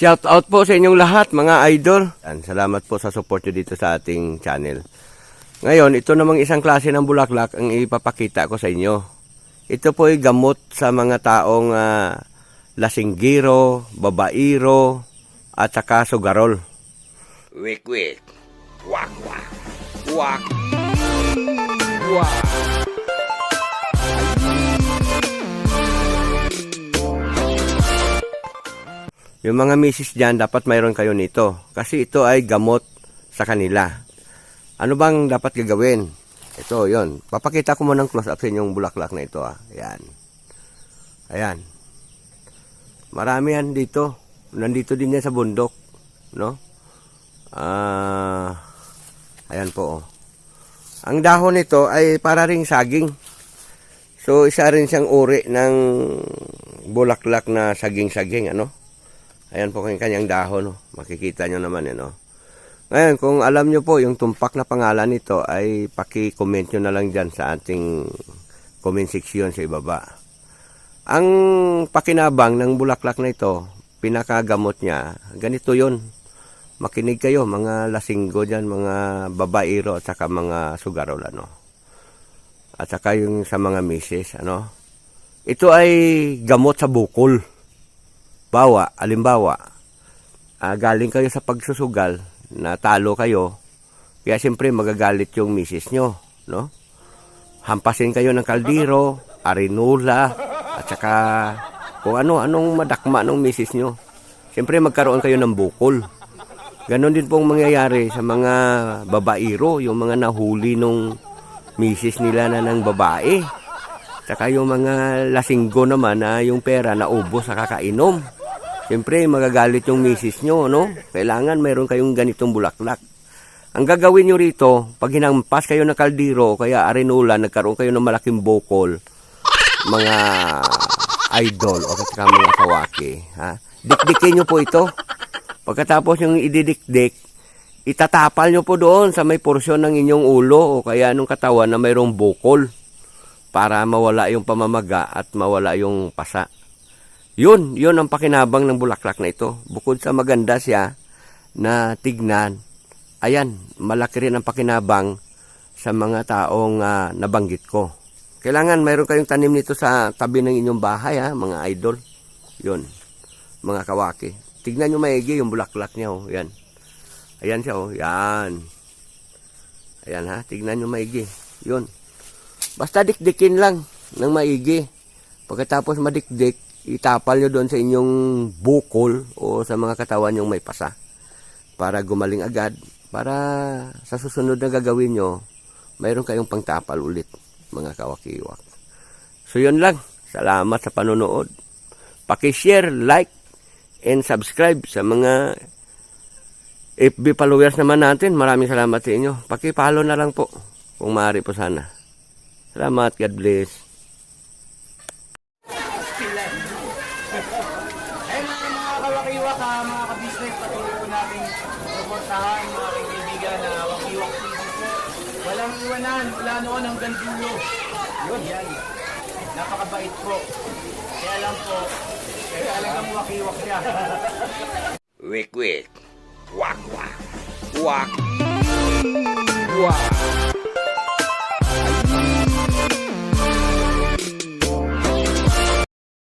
Shout out po sa inyong lahat mga idol. Yan, salamat po sa support nyo dito sa ating channel. Ngayon, ito namang isang klase ng bulaklak ang ipapakita ko sa inyo. Ito po ay gamot sa mga taong ah, lasinggiro, babairo, at saka sugarol. Wik wik. Wak wak. Wak. Wak. Yung mga misis dyan, dapat mayroon kayo nito. Kasi ito ay gamot sa kanila. Ano bang dapat gagawin? Ito, yon. Papakita ko muna ng close up sa inyong bulaklak na ito. Ah. Ayan. Ayan. Marami yan dito. Nandito din yan sa bundok. No? Ah, ayan po. Oh. Ang dahon nito ay para ring saging. So, isa rin siyang uri ng bulaklak na saging-saging. Ano? Ayan po kanyang kanyang dahon. Oh. Makikita nyo naman yan. Oh. Ngayon, kung alam nyo po yung tumpak na pangalan nito, ay paki-comment nyo na lang dyan sa ating comment section sa ibaba. Ang pakinabang ng bulaklak na ito, pinakagamot niya, ganito yon Makinig kayo, mga lasinggo dyan, mga babairo, at saka mga sugarol, ano. At saka yung sa mga misis, ano. Ito ay gamot sa bukol bawa, alimbawa, ah, galing kayo sa pagsusugal, natalo kayo, kaya siyempre magagalit yung misis nyo, no? Hampasin kayo ng kaldero, arinula, at saka kung ano, anong madakma ng misis nyo. Siyempre magkaroon kayo ng bukol. Ganon din pong mangyayari sa mga babairo, yung mga nahuli nung misis nila na ng babae. Saka yung mga lasinggo naman na yung pera na ubos sa kakainom. Siyempre, magagalit yung misis nyo, no? Kailangan mayroon kayong ganitong bulaklak. Ang gagawin nyo rito, pag hinampas kayo ng kaldero, kaya arinula, nagkaroon kayo ng malaking bokol, mga idol o saka mga kawaki, ha? Dikdikin nyo po ito. Pagkatapos yung ididikdik, itatapal nyo po doon sa may porsyon ng inyong ulo o kaya nung katawan na mayroong bukol para mawala yung pamamaga at mawala yung pasa. Yun, yun ang pakinabang ng bulaklak na ito. Bukod sa maganda siya na tignan, ayan, malaki rin ang pakinabang sa mga taong ah, nabanggit ko. Kailangan mayroon kayong tanim nito sa tabi ng inyong bahay, ha, mga idol. Yun, mga kawaki. Tignan nyo maigi yung bulaklak niya, oh. Yan. Ayan siya, oh. Yan. Ayan, ha. Tignan nyo maigi. Yun. Basta dikdikin lang ng maigi. Pagkatapos madikdik, itapal nyo doon sa inyong bukol o sa mga katawan yung may pasa para gumaling agad. Para sa susunod na gagawin nyo, mayroon kayong pangtapal ulit, mga kawakiwak. So yun lang. Salamat sa panonood. Paki-share, like, and subscribe sa mga FB followers naman natin. Maraming salamat sa inyo. Paki-follow na lang po kung maaari po sana. Salamat. God bless. Ayun mga mga kawakiwak ha, mga ka-business, patuloy po natin suportahan mga kaibigan na wakiwak business po. Walang iwanan, wala noon hanggang dulo. Yun, yan. Napakabait po. Kaya lang po, kaya talagang wakiwak siya. Wik wik. Wak wak. Wak. Wak.